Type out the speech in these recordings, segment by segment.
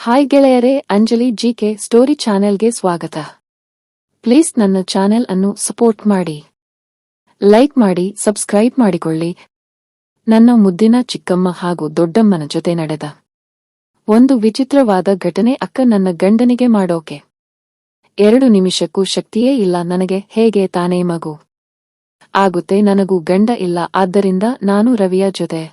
Hi ಗೆಳೆಯರೇ, Anjali GK story ಚಾನೆಲ್ಗೆ ಸ್ವಾಗತ. ಪ್ಲೀಸ್ ನನ್ನ ಚಾನೆಲ್ ಅನ್ನು ಸಪೋರ್ಟ್ ಮಾಡಿ. ಲೈಕ್ ಮಾಡಿ, ಸಬ್ಸ್ಕ್ರೈಬ್ ಮಾಡಿಕೊಳ್ಳಿ. ನನ್ನ ಮುದ್ದಿನ ಚಿಕ್ಕಮ್ಮ ಹಾಗೂ ದೊಡ್ಡಮ್ಮನ ಜೊತೆ ನಡೆದ ಒಂದು ವಿಚಿತ್ರವಾದ ಘಟನೆ ಅಕ್ಕ ನನ್ನ ಗಂಡನಿಗೆ ಮಾಡೋಕೆ. ಎರಡು ನಿಮಿಷಕ್ಕೂ ಶಕ್ತಿಯೇ ಇಲ್ಲ, ನನಗೆ ಹೇಗೆ ತಾನೇ ಮಗು? ಆಗುತ್ತೆ, ನನಗೂ ಗಂಡ ಇಲ್ಲ, ಆದ್ದರಿಂದ ನಾನು ರವಿಯ ಜೊತೆ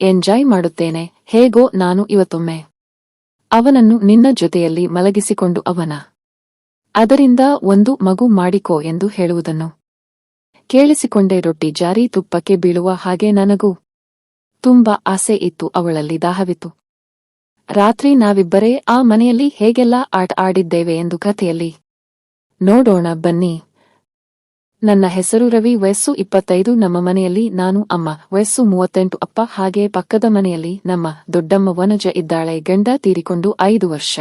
ಎಂಜಾಯ್ ಮಾಡುತ್ತೇನೆ, ಹೇಗೋ ನಾನು ಇವತ್ತೊಮ್ಮೆ. ಅವನನ್ನು ನಿನ್ನ ಜೊತೆಯಲ್ಲಿ ಮಲಗಿಸಿಕೊಂಡು ಅವನ. ಅದರಿಂದ ಒಂದು ಮಗು ಮಾಡಿಕೋ ಎಂದು ಹೇಳುವುದನ್ನು. ಕೇಳಿಸಿಕೊಂಡೆ ರೊಟ್ಟಿ ಜಾರಿ ತುಪ್ಪಕ್ಕೆ ಬೀಳುವ ಹಾಗೆ ನನಗೂ. ತುಂಬಾ ಆಸೆ ಇತ್ತು ಅವಳಲ್ಲಿ ದಾಹವಿತು ರಾತ್ರಿ ನಾವಿಬ್ಬರೇ ಆ ಮನೆಯಲ್ಲಿ ಹೇಗೆಲ್ಲ ಆಟ ಆಡಿದ್ದೇವೆ ಎಂದು ಕಥೆಯಲ್ಲಿ. ನೋಡೋಣ ಬನ್ನಿ. ನನ್ನ ಹೆಸರು ರವಿ, ವಯಸ್ಸು ಇಪ್ಪತ್ತೈದು, ನಮ್ಮ ಮನೆಯಲ್ಲಿ ನಾನು ಅಮ್ಮ, ವಯಸ್ಸು ಮೂವತ್ತೆಂಟು, ಅಪ್ಪ, ಹಾಗೆ ಪಕ್ಕದ ಮನೆಯಲ್ಲಿ ನಮ್ಮ ದೊಡ್ಡಮ್ಮ ವನಜ ಇದ್ದಾಳೆ, ಗಂಡ ತೀರಿಕೊಂಡು ಐದು ವರ್ಷ.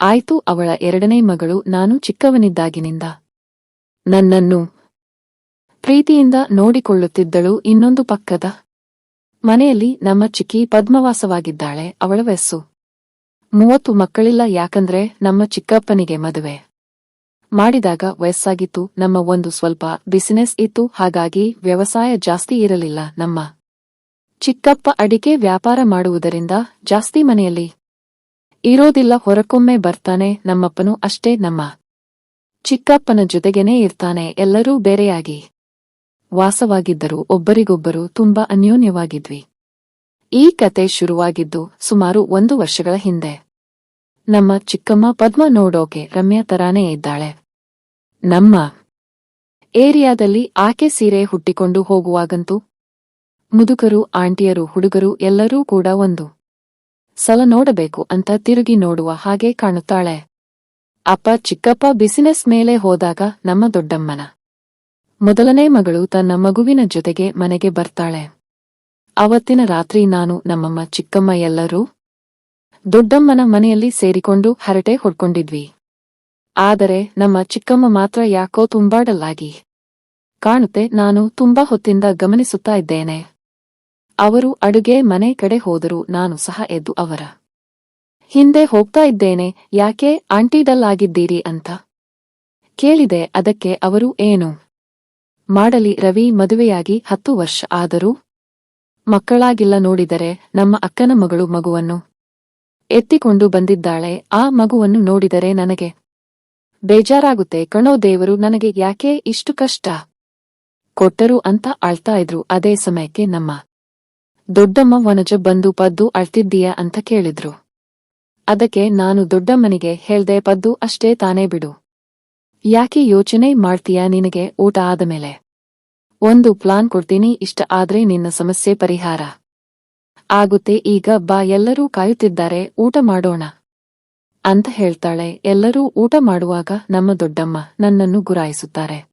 ಆಯ್ತು, ಅವಳ ಎರಡನೇ ಮಗಳು, ನಾನು ಚಿಕ್ಕವನಿದ್ದಾಗಿನಿಂದ. ನನ್ನನ್ನು ಪ್ರೀತಿಯಿಂದ ನೋಡಿಕೊಳ್ಳುತ್ತಿದ್ದಳು ಇನ್ನೊಂದು ಪಕ್ಕದ ಮನೆಯಲ್ಲಿ ನಮ್ಮ ಚಿಕ್ಕಿ ಪದ್ಮವಾಸವಾಗಿದ್ದಾಳೆ, ಅವಳ ವಯಸ್ಸು. ಮೂವತ್ತು ಮಕ್ಕಳಿಲ್ಲ, ಯಾಕಂದ್ರೆ ನಮ್ಮ ಚಿಕ್ಕಪ್ಪನಿಗೆ ಮದುವೆ. ಮಾಡಿದಾಗ ವಯಸ್ಸಾಗಿತ್ತು, ನಮ್ಮ ಒಂದು ಸ್ವಲ್ಪ ಬಿಸಿನೆಸ್ ಇತ್ತು, ಹಾಗಾಗಿ ವ್ಯವಸಾಯ ಜಾಸ್ತಿ ಇರಲಿಲ್ಲ, ನಮ್ಮ ಚಿಕ್ಕಪ್ಪ ಅಡಿಕೆ ವ್ಯಾಪಾರ ಮಾಡುವುದರಿಂದ ಜಾಸ್ತಿ ಮನೆಯಲ್ಲಿ ಇರೋದಿಲ್ಲ, ಹೊರಕೊಮ್ಮೆ ಬರ್ತಾನೆ, ನಮ್ಮಪ್ಪನು ಅಷ್ಟೇ, ನಮ್ಮ ಚಿಕ್ಕಪ್ಪನ ಜೊತೆಗೇನೇ ಇರ್ತಾನೆ, ಎಲ್ಲರೂ ಬೇರೆಯಾಗಿ ವಾಸವಾಗಿದ್ದರು, ಒಬ್ಬರಿಗೊಬ್ಬರು ತುಂಬಾ ಅನ್ಯೋನ್ಯವಾಗಿದ್ವಿ. ಈ ಕತೆ ಶುರುವಾಗಿದ್ದು ಸುಮಾರು ಒಂದು ವರ್ಷಗಳ ಹಿಂದೆ. ನಮ್ಮ ಚಿಕ್ಕಮ್ಮ ಪದ್ಮ ನೋಡೋಕೆ ರಮ್ಯಾ ತರಾನೇ ಇದ್ದಾಳೆ. ನಮ್ಮ ಏರಿಯಾದಲ್ಲಿ ಆಕೆ ಸೀರೆ ಹುಟ್ಟಿಕೊಂಡು ಹೋಗುವಾಗಂತೂ ಮುದುಕರು, ಆಂಟಿಯರು, ಹುಡುಗರು ಎಲ್ಲರೂ ಕೂಡ ಒಂದು ಸಲ ನೋಡಬೇಕು ಅಂತ ತಿರುಗಿ ನೋಡುವ ಹಾಗೆ ಕಾಣುತ್ತಾಳೆ. ಅಪ್ಪ ಚಿಕ್ಕಪ್ಪ ಬಿಸಿನೆಸ್ ಮೇಲೆ ಹೋದಾಗ ನಮ್ಮ ದೊಡ್ಡಮ್ಮನ ಮೊದಲನೇ ಮಗಳು ತನ್ನ ಮಗುವಿನ ಜೊತೆಗೆ ಮನೆಗೆ ಬರ್ತಾಳೆ. ಅವತ್ತಿನ ರಾತ್ರಿ ನಾನು ನಮ್ಮಮ್ಮ ಚಿಕ್ಕಮ್ಮ ಎಲ್ಲರೂ ದೊಡ್ಡಮ್ಮನ ಮನೆಯಲ್ಲಿ ಸೇರಿಕೊಂಡು ಹರಟೆ ಹೊಡ್ಕೊಂಡಿದ್ವಿ. ಆದರೆ ನಮ್ಮ ಚಿಕ್ಕಮ್ಮ ಮಾತ್ರ ಯಾಕೋ ತುಂಬಾಡಲ್ಲಾಗಿ ಕಾಣುತ್ತೆ, ನಾನು ತುಂಬಾ ಹೊತ್ತಿಂದ ಗಮನಿಸುತ್ತಾ ಇದ್ದೇನೆ. ಅವರು ಅಡುಗೆ ಮನೆ ಕಡೆ ಹೋದರೂ ನಾನು ಸಹ ಎದ್ದು ಅವರ ಹಿಂದೆ ಹೋಗ್ತಾ ಇದ್ದೇನೆ, ಯಾಕೆ ಆಂಟಿಡಲ್ಲಾಗಿದ್ದೀರಿ ಅಂತ ಕೇಳಿದೆ, ಅದಕ್ಕೆ ಅವರು ಏನು ಮಾಡಲಿ ರವಿ ಮದುವೆಯಾಗಿ ಹತ್ತು ವರ್ಷ ಆದರೂ ಮಕ್ಕಳಾಗಿಲ್ಲ ನೋಡಿದರೆ ನಮ್ಮ ಅಕ್ಕನ ಮಗಳು ಮಗುವನ್ನು ಎತ್ತಿಕೊಂಡು ಬಂದಿದ್ದಾಳೆ, ಆ ಮಗುವನ್ನು ನೋಡಿದರೆ ನನಗೆ ಬೇಜಾರಾಗುತ್ತೆ, ಕಣೋ ದೇವರು, ನನಗೆ ಯಾಕೆ ಇಷ್ಟು ಕಷ್ಟ? ಕೊಟ್ಟರು ಅಂತ ಅಳ್ತಾ ಇದ್ರು, ಅದೇ ಸಮಯಕ್ಕೆ ನಮ್ಮ ದೊಡ್ಡಮ್ಮ ವನಜ ಬಂದು ಪದ್ದು ಅಳ್ತಿದ್ದೀಯಾ ಅಂತ ಕೇಳಿದ್ರು. ಅದಕ್ಕೆ ನಾನು ದೊಡ್ಡಮ್ಮನಿಗೆ ಹೇಳ್ದೆ, ಪದ್ದು ಅಷ್ಟೇ ತಾನೇ ಬಿಡು. ಯಾಕೆ ಯೋಚನೆ ಮಾಡ್ತೀಯ ನಿನಗೆ? ಊಟ ಆದಮೇಲೆ ಒಂದು ಪ್ಲಾನ್ ಕೊಡ್ತೀನಿ, ಇಷ್ಟ ಆದ್ರೆ ನಿನ್ನ ಸಮಸ್ಯೆ ಪರಿಹಾರ. ಆಗುತ್ತೆ, ಈಗ ಬಾ, ಎಲ್ಲರೂ ಕಾಯುತ್ತಿದ್ದಾರೆ, ಊಟ ಮಾಡೋಣ. ಅಂತ ಹೇಳ್ತಾಳೆ, ಎಲ್ಲರೂ ಊಟ ಮಾಡುವಾಗ ನಮ್ಮ ದೊಡ್ಡಮ್ಮ ನನ್ನನ್ನು ಗುರಾಯಿಸುತ್ತಾರೆ.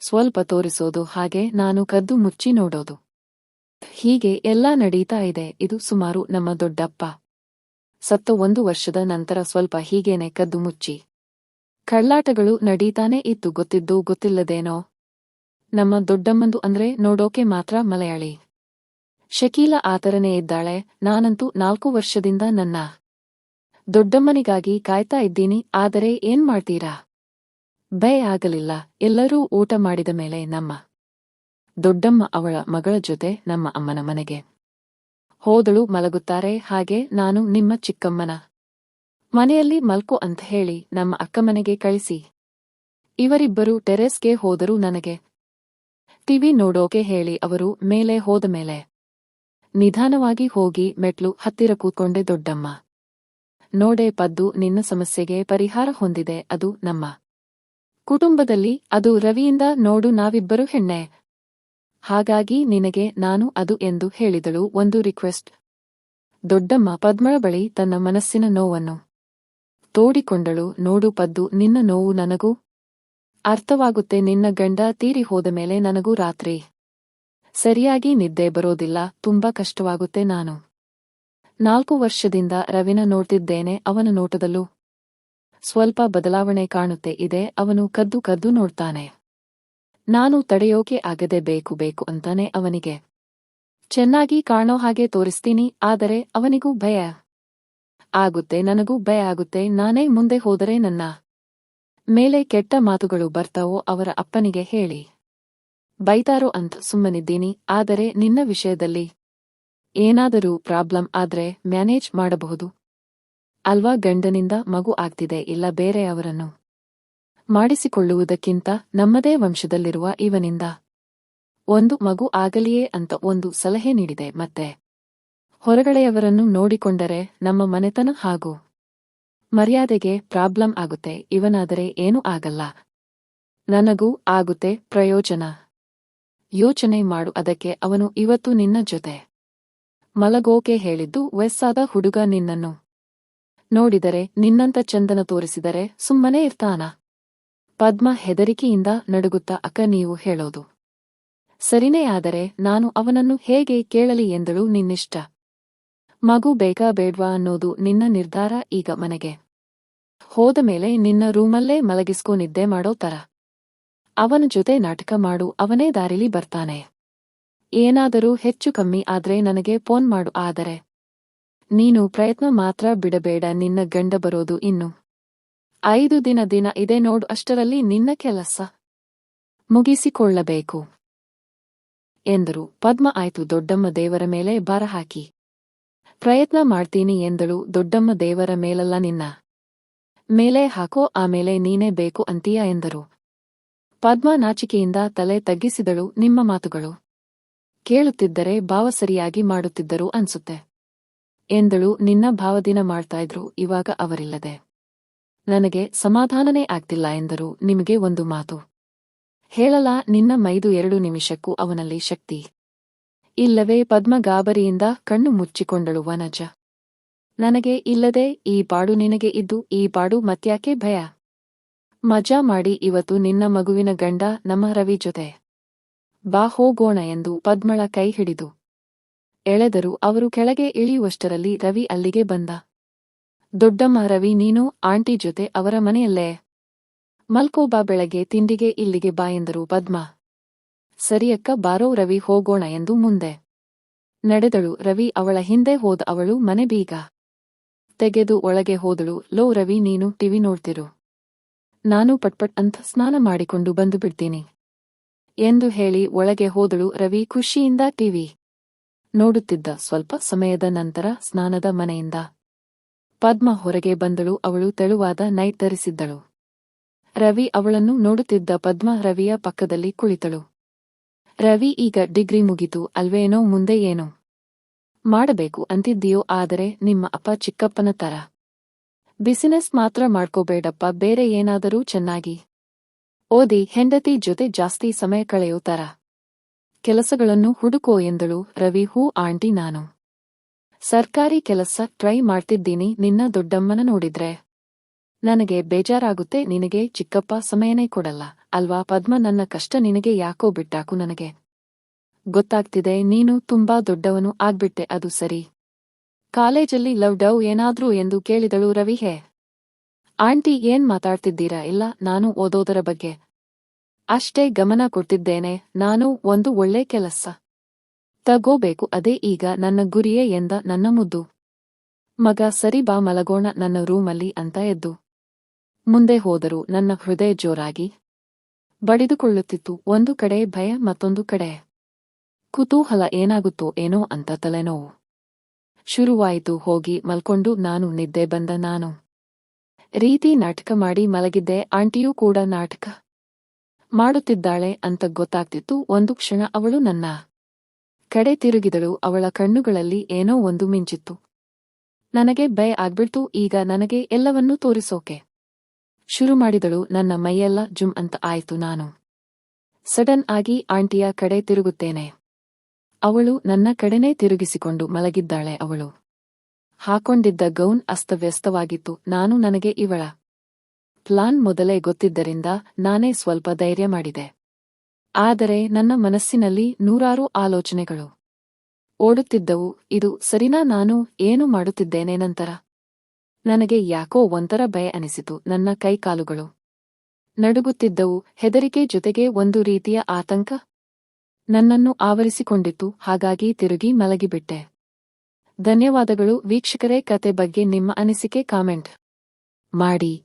ಸ್ವಲ್ಪ ತೋರಿಸೋದು ಹಾಗೆ ನಾನು ಕದ್ದು ಮುಚ್ಚಿ ನೋಡೋದು. ಹೀಗೆ ಎಲ್ಲಾ ನಡೀತಾ ಇದೆ, ಇದು ಸುಮಾರು ನಮ್ಮ ದೊಡ್ಡಪ್ಪ. ಸತ್ತ ಒಂದು ವರ್ಷದ ನಂತರ ಸ್ವಲ್ಪ ಹೀಗೇನೆ ಕದ್ದು ಮುಚ್ಚಿ. ಕಳ್ಳಾಟಗಳು ನಡೀತಾನೆ ಇತ್ತು, ಗೊತ್ತಿದ್ದು ಗೊತ್ತಿಲ್ಲದೇನೋ. ನಮ್ಮ ದೊಡ್ಡಮ್ಮಂದು ಅಂದ್ರೆ ನೋಡೋಕೆ ಮಾತ್ರ ಮಲಯಾಳಿ. ಶಕೀಲ ಆತರನೇ ಇದ್ದಾಳೆ, ನಾನಂತೂ ನಾಲ್ಕು ವರ್ಷದಿಂದ ನನ್ನ ದೊಡ್ಡಮ್ಮನಿಗಾಗಿ ಕಾಯ್ತಾ ಇದ್ದೀನಿ, ಆದರೆ ಏನ್ ಮಾಡ್ತೀರಾ? ಭಯ ಆಗಲಿಲ್ಲ, ಎಲ್ಲರೂ ಊಟ ಮಾಡಿದ ಮೇಲೆ ನಮ್ಮ ದೊಡ್ಡಮ್ಮ ಅವಳ ಮಗಳ ಜೊತೆ ನಮ್ಮ ಅಮ್ಮನ ಮನೆಗೆ ಹೋದಳು ಮಲಗುತ್ತಾರೆ, ಹಾಗೆ ನಾನು ನಿಮ್ಮ ಚಿಕ್ಕಮ್ಮನ ಮನೆಯಲ್ಲಿ ಮಲ್ಕೋ ಅಂತ ಹೇಳಿ ನಮ್ಮ ಅಕ್ಕ ಮನೆಗೆ ಕಳಿಸಿ. ಇವರಿಬ್ಬರು ಟೆರೆಸ್ಗೆ ಹೋದರು ನನಗೆ ಟಿವಿ ನೋಡೋಕೆ ಹೇಳಿ ಅವರು ಮೇಲೆ ಹೋದ ಮೇಲೆ ನಿಧಾನವಾಗಿ ಹೋಗಿ ಮೆಟ್ಲು ಹತ್ತಿರ ಕೂತ್ಕೊಂಡೆ ದೊಡ್ಡಮ್ಮ. ನೋಡೆ ಪದ್ದು ನಿನ್ನ ಸಮಸ್ಯೆಗೆ ಪರಿಹಾರ ಹೊಂದಿದೆ, ಅದು ನಮ್ಮ ಕುಟುಂಬದಲ್ಲಿ, ಅದು ರವಿಯಿಂದ ನೋಡು ನಾವಿಬ್ಬರು ಹೆಣ್ಣೆ. ಹಾಗಾಗಿ ನಿನಗೆ ನಾನು ಅದು ಎಂದು ಹೇಳಿದಳು ಒಂದು ರಿಕ್ವೆಸ್ಟ್. ದೊಡ್ಡಮ್ಮ ಪದ್ಮಳ ಬಳಿ ತನ್ನ ಮನಸ್ಸಿನ ನೋವನ್ನು ತೋಡಿಕೊಂಡಳು, ನೋಡು ಪದ್ದು, ನಿನ್ನ ನೋವು ನನಗೂ ಅರ್ಥವಾಗುತ್ತೆ, ನಿನ್ನ ಗಂಡ ತೀರಿ ಹೋದ ಮೇಲೆ ನನಗೂ ರಾತ್ರಿ ಸರಿಯಾಗಿ ನಿದ್ದೆ ಬರೋದಿಲ್ಲ, ತುಂಬಾ ಕಷ್ಟವಾಗುತ್ತೆ ನಾನು. ನಾಲ್ಕು ವರ್ಷದಿಂದ ರವಿನ ನೋಡ್ತಿದ್ದೇನೆ, ಅವನ ನೋಟದಲ್ಲೂ. ಸ್ವಲ್ಪ ಬದಲಾವಣೆ ಕಾಣುತ್ತೆ, ಇದೆ, ಅವನು ಕದ್ದು ಕದ್ದು ನೋಡ್ತಾನೆ. ನಾನು ತಡೆಯೋಕೆ ಆಗದೆ ಬೇಕು ಬೇಕು ಅಂತಾನೆ ಅವನಿಗೆ. ಚೆನ್ನಾಗಿ ಕಾಣೋ ಹಾಗೆ ತೋರಿಸ್ತೀನಿ, ಆದರೆ ಅವನಿಗೂ ಭಯ. ಆಗುತ್ತೆ, ನನಗೂ ಭಯ ಆಗುತ್ತೆ, ನಾನೇ ಮುಂದೆ ಹೋದರೆ ನನ್ನ ಮೇಲೆ ಕೆಟ್ಟ ಮಾತುಗಳು ಬರ್ತಾವೋ ಅವರ ಅಪ್ಪನಿಗೆ ಹೇಳಿ. ಬೈತಾರೋ ಅಂತ ಸುಮ್ಮನಿದ್ದೀನಿ, ಆದರೆ ನಿನ್ನ ವಿಷಯದಲ್ಲಿ ಏನಾದರೂ ಪ್ರಾಬ್ಲಮ್ ಆದ್ರೆ ಮ್ಯಾನೇಜ್ ಮಾಡಬಹುದು. ಅಲ್ವಾ ಗಂಡನಿಂದ ಮಗು ಆಗ್ತಿದೆ ಇಲ್ಲ ಬೇರೆಯವರನ್ನು ಮಾಡಿಸಿಕೊಳ್ಳುವುದಕ್ಕಿಂತ ನಮ್ಮದೇ ವಂಶದಲ್ಲಿರುವ ಇವನಿಂದ. ಒಂದು ಮಗು ಆಗಲಿಯೇ ಅಂತ ಒಂದು ಸಲಹೆ ನೀಡಿದೆ ಮತ್ತೆ. ಹೊರಗಡೆಯವರನ್ನು ನೋಡಿಕೊಂಡರೆ ನಮ್ಮ ಮನೆತನ ಹಾಗೂ ಮರ್ಯಾದೆಗೆ ಪ್ರಾಬ್ಲಮ್ ಆಗುತ್ತೆ, ಇವನಾದರೆ ಏನೂ ಆಗಲ್ಲ. ನನಗೂ ಆಗುತ್ತೆ ಪ್ರಯೋಜನ. ಯೋಚನೆ ಮಾಡು, ಅದಕ್ಕೆ ಅವನು ಇವತ್ತು ನಿನ್ನ ಜೊತೆ. ಮಲಗೋಕೆ ಹೇಳಿದ್ದು ವಯಸ್ಸಾದ ಹುಡುಗ ನಿನ್ನನ್ನು. ನೋಡಿದರೆ ನಿನ್ನಂತ ಚಂದನ ತೋರಿಸಿದರೆ ಸುಮ್ಮನೆ ಇರ್ತಾನ. ಪದ್ಮ ಹೆದರಿಕೆಯಿಂದ ನಡುಗುತ್ತ ಅಕ್ಕ ನೀವು ಹೇಳೋದು. ಸರಿನೇ ಆದರೆ ನಾನು ಅವನನ್ನು ಹೇಗೆ ಕೇಳಲಿ ಎಂದಳು ನಿನ್ನಿಷ್ಟ. ಮಗು ಬೇಕಾ ಬೇಡ್ವಾ ಅನ್ನೋದು ನಿನ್ನ ನಿರ್ಧಾರ ಈಗ ಮನೆಗೆ. ಹೋದ ಮೇಲೆ ನಿನ್ನ ರೂಮಲ್ಲೇ ಮಲಗಿಸ್ಕೋ ನಿದ್ದೆ ಮಾಡೋ ತರ ಅವನ ಜೊತೆ ನಾಟಕ ಮಾಡು ಅವನೇ ದಾರಿಲಿ ಬರ್ತಾನೆ. ಏನಾದರೂ ಹೆಚ್ಚು ಕಮ್ಮಿ ಆದ್ರೆ ನನಗೆ ಫೋನ್ ಮಾಡು, ಆದರೆ ನೀನು ಪ್ರಯತ್ನ ಮಾತ್ರ ಬಿಡಬೇಡ, ನಿನ್ನ ಗಂಡ ಬರೋದು ಇನ್ನು ಐದು ದಿನ ದಿನ ಇದೆ ನೋಡು, ಅಷ್ಟರಲ್ಲಿ ನಿನ್ನ ಕೆಲಸ ಮುಗಿಸಿಕೊಳ್ಳಬೇಕು ಎಂದರು. ಪದ್ಮ ಆಯ್ತು, ದೊಡ್ಡಮ್ಮ ದೇವರ ಮೇಲೆ ಭಾರ ಹಾಕಿ. ಪ್ರಯತ್ನ ಮಾಡ್ತೀನಿ ಎಂದಳು, ದೊಡ್ಡಮ್ಮ ದೇವರ ಮೇಲಲ್ಲ ನಿನ್ನ ಮೇಲೆ ಹಾಕೋ, ಆಮೇಲೆ ನೀನೇ ಬೇಕು ಅಂತೀಯ ಎಂದರು. ಪದ್ಮ ನಾಚಿಕೆಯಿಂದ ತಲೆ ತಗ್ಗಿಸಿದಳು, ನಿಮ್ಮ ಮಾತುಗಳು ಕೇಳುತ್ತಿದ್ದರೆ ಭಾವ ಸರಿಯಾಗಿ ಮಾಡುತ್ತಿದ್ದರು ಅನ್ಸುತ್ತೆ. ಎಂದಳು, ನಿನ್ನ ಭಾವದಿನ ಮಾಡ್ತಾ ಇದ್ರು ಇವಾಗ ಅವರಿಲ್ಲದೆ. ನನಗೆ ಸಮಾಧಾನನೇ ಆಗ್ತಿಲ್ಲ ಎಂದರು, ನಿಮಗೆ ಒಂದು ಮಾತು. ಹೇಳಲ, ನಿನ್ನ ಮೈದು ಎರಡು ನಿಮಿಷಕ್ಕೂ ಅವನಲ್ಲಿ ಶಕ್ತಿ. ಇಲ್ಲವೇ ಪದ್ಮ ಗಾಬರಿಯಿಂದ ಕಣ್ಣು ಮುಚ್ಚಿಕೊಂಡಳು ವನಜ. ನನಗೆ ಇಲ್ಲದೆ, ಈ ಪಾಡು ನಿನಗೆ ಇದ್ದು, ಈ ಪಾಡು ಮತ್ಯಾಕೆ ಭಯ? ಮಜಾ ಮಾಡಿ, ಇವತ್ತು ನಿನ್ನ ಮಗುವಿನ ಗಂಡ ನಮ್ಮ ರವಿ ಜೊತೆ. ಬಾ ಹೋಗೋಣ ಎಂದು ಪದ್ಮಳ ಕೈ ಹಿಡಿದು. ಎಳೆದರು, ಅವರು ಕೆಳಗೆ ಇಳಿಯುವಷ್ಟರಲ್ಲಿ ರವಿ ಅಲ್ಲಿಗೆ ಬಂದ. ದೊಡ್ಡಮ್ಮ, ರವಿ, ನೀನು ಆಂಟಿ ಜೊತೆ ಅವರ ಮನೆಯಲ್ಲೇ? ಮಲ್ಕೋಬಾ ಬೆಳಗ್ಗೆ, ತಿಂಡಿಗೆ ಇಲ್ಲಿಗೆ ಬಾ ಎಂದರು ಪದ್ಮ. ಸರಿಯಕ್ಕ ಬಾರೋ, ರವಿ ಹೋಗೋಣ ಎಂದು ಮುಂದೆ. ನಡೆದಳು, ರವಿ ಅವಳ ಹಿಂದೆ ಹೋದ ಅವಳು ಮನೆ ಬೀಗ. ತೆಗೆದು ಒಳಗೆ ಹೋದಳು, ಲೋ, ರವಿ, ನೀನು ಟಿವಿ ನೋಡ್ತಿರು. ನಾನು ಪಟ್ಪಟ್ ಅಂತ ಸ್ನಾನ ಮಾಡಿಕೊಂಡು ಬಂದು ಬಿಡ್ತೀನಿ. ಎಂದು ಹೇಳಿ ಒಳಗೆ ಹೋದಳು ರವಿ ಖುಷಿಯಿಂದ ಟಿವಿ ನೋಡುತ್ತಿದ್ದ ಸ್ವಲ್ಪ ಸಮಯದ ನಂತರ ಸ್ನಾನದ ಮನೆಯಿಂದ. ಪದ್ಮ ಹೊರಗೆ ಬಂದಳು, ಅವಳು ತೆಳುವಾದ ನೈಟ್ ಧರಿಸಿದ್ದಳು. ರವಿ ಅವಳನ್ನು ನೋಡುತ್ತಿದ್ದ ಪದ್ಮ ರವಿಯ ಪಕ್ಕದಲ್ಲಿ ಕುಳಿತಳು. ರವಿ ಈಗ ಡಿಗ್ರಿ ಮುಗಿತು, ಅಲ್ವೇನೋ ಮುಂದೆ ಏನು ಮಾಡಬೇಕು ಅಂತಿದ್ದೀಯೋ, ಆದರೆ ನಿಮ್ಮ ಅಪ್ಪ ಚಿಕ್ಕಪ್ಪನ ತರ. ಬಿಸಿನೆಸ್ ಮಾತ್ರ ಮಾಡ್ಕೋಬೇಡಪ್ಪ, ಬೇರೆ ಏನಾದರೂ ಚೆನ್ನಾಗಿ ಓದಿ ಹೆಂಡತಿ ಜೊತೆ ಜಾಸ್ತಿ ಸಮಯ ಕಳೆಯೋ ತರ. ಕೆಲಸಗಳನ್ನು ಹುಡುಕೋ ಎಂದಳು ರವಿ, ಹೂ ಆಂಟಿ ನಾನು. ಸರ್ಕಾರಿ ಕೆಲಸ ಟ್ರೈ ಮಾಡ್ತಿದ್ದೀನಿ, ನಿನ್ನ ದೊಡ್ಡಮ್ಮನ ನೋಡಿದ್ರೆ. ನನಗೆ ಬೇಜಾರಾಗುತ್ತೆ, ನಿನಗೆ ಚಿಕ್ಕಪ್ಪ ಸಮಯನೇ ಕೊಡಲ್ಲ. ಅಲ್ವಾ, ಪದ್ಮ ನನ್ನ ಕಷ್ಟ ನಿನಗೆ ಯಾಕೋ ಬಿಟ್ಟಾಕು ನನಗೆ? ಗೊತ್ತಾಗ್ತಿದೆ, ನೀನು ತುಂಬಾ ದೊಡ್ಡವನು ಆಗ್ಬಿಟ್ಟೆ, ಅದು ಸರಿ. ಕಾಲೇಜಲ್ಲಿ ಲವ್ ಡವ್ ಏನಾದ್ರೂ ಎಂದು ಕೇಳಿದಳು ರವಿಹೆ. ಆಂಟಿ ಏನ್ ಮಾತಾಡ್ತಿದ್ದೀರಾ? ಇಲ್ಲ, ನಾನು ಓದೋದರ ಬಗ್ಗೆ. ಅಷ್ಟೇ ಗಮನ ಕೊಟ್ಟಿದ್ದೇನೆ ನಾನು ಒಂದು ಒಳ್ಳೆ ಕೆಲಸ. ತಗೋಬೇಕು, ಅದೇ ಈಗ ನನ್ನ ಗುರಿಯೇ ಎಂದ ನನ್ನ ಮುದ್ದು. ಮಗ, ಸರಿ ಬಾ, ಮಲಗೋಣ, ನನ್ನ ರೂಮಲ್ಲಿ ಅಂತ ಎದ್ದು. ಮುಂದೆ ಹೋದರು, ನನ್ನ ಹೃದಯ ಜೋರಾಗಿ ಬಡಿದುಕೊಳ್ಳುತ್ತಿತ್ತು, ಒಂದು ಕಡೆ ಭಯ, ಮತ್ತೊಂದು ಕಡೆ ಕುತೂಹಲ, ಏನಾಗುತ್ತೋ ಏನೋ ಅಂತ ತಲೆನೋವು. ಶುರುವಾಯಿತು, ಹೋಗಿ ಮಲ್ಕೊಂಡು ನಾನು ನಿದ್ದೆ ಬಂದ ನಾನು. ರೀತಿ ನಾಟಕ ಮಾಡಿ ಮಲಗಿದ್ದೆ, ಆಂಟಿಯೂ ಕೂಡ ನಾಟಕ ಮಾಡುತ್ತಿದ್ದಾಳೆ ಅಂತ ಗೊತ್ತಾಗ್ತಿತ್ತು, ಒಂದು ಕ್ಷಣ ಅವಳು ನನ್ನ ಕಡೆ ತಿರುಗಿದಳು, ಅವಳ ಕಣ್ಣುಗಳಲ್ಲಿ ಏನೋ ಒಂದು ಮಿಂಚಿತ್ತು. ನನಗೆ ಭಯ ಆಗ್ಬಿಡ್ತು, ಈಗ ನನಗೆ ಎಲ್ಲವನ್ನೂ ತೋರಿಸೋಕೆ. ಶುರು ಮಾಡಿದಳು, ನನ್ನ ಮೈಯೆಲ್ಲ ಜುಮ್ ಅಂತ ಆಯ್ತು ನಾನು. ಸಡನ್ ಆಗಿ ಆಂಟಿಯ ಕಡೆ ತಿರುಗುತ್ತೇನೆ. ಅವಳು ನನ್ನ ಕಡೆನೇ ತಿರುಗಿಸಿಕೊಂಡು ಮಲಗಿದ್ದಾಳೆ ಅವಳು. ಹಾಕೊಂಡಿದ್ದ ಗೌನ್ ಅಸ್ತವ್ಯಸ್ತವಾಗಿತ್ತು, ನಾನು ನನಗೆ ಇವಳ ಪ್ಲಾನ್ ಮೊದಲೇ ಗೊತ್ತಿದ್ದರಿಂದ ನಾನೇ ಸ್ವಲ್ಪ ಧೈರ್ಯ ಮಾಡಿದೆ. ಆದರೆ ನನ್ನ ಮನಸ್ಸಿನಲ್ಲಿ ನೂರಾರು ಆಲೋಚನೆಗಳು ಓಡುತ್ತಿದ್ದವು, ಇದು ಸರಿನಾ? ನಾನು ಏನು ಮಾಡುತ್ತಿದ್ದೇನೆ? ನಂತರ, ನನಗೆ ಯಾಕೋ ಒಂಥರ ಭಯ ಅನಿಸಿತು, ನನ್ನ ಕೈಕಾಲುಗಳು ನಡುಗುತ್ತಿದ್ದವು, ಹೆದರಿಕೆ ಜೊತೆಗೆ ಒಂದು ರೀತಿಯ ಆತಂಕ ನನ್ನನ್ನು ಆವರಿಸಿಕೊಂಡಿತ್ತು, ಹಾಗಾಗಿ ತಿರುಗಿ ಮಲಗಿಬಿಟ್ಟೆ. ಧನ್ಯವಾದಗಳು ವೀಕ್ಷಕರೇ, ಕತೆ ಬಗ್ಗೆ ನಿಮ್ಮ ಅನಿಸಿಕೆ ಕಾಮೆಂಟ್ ಮಾಡಿ.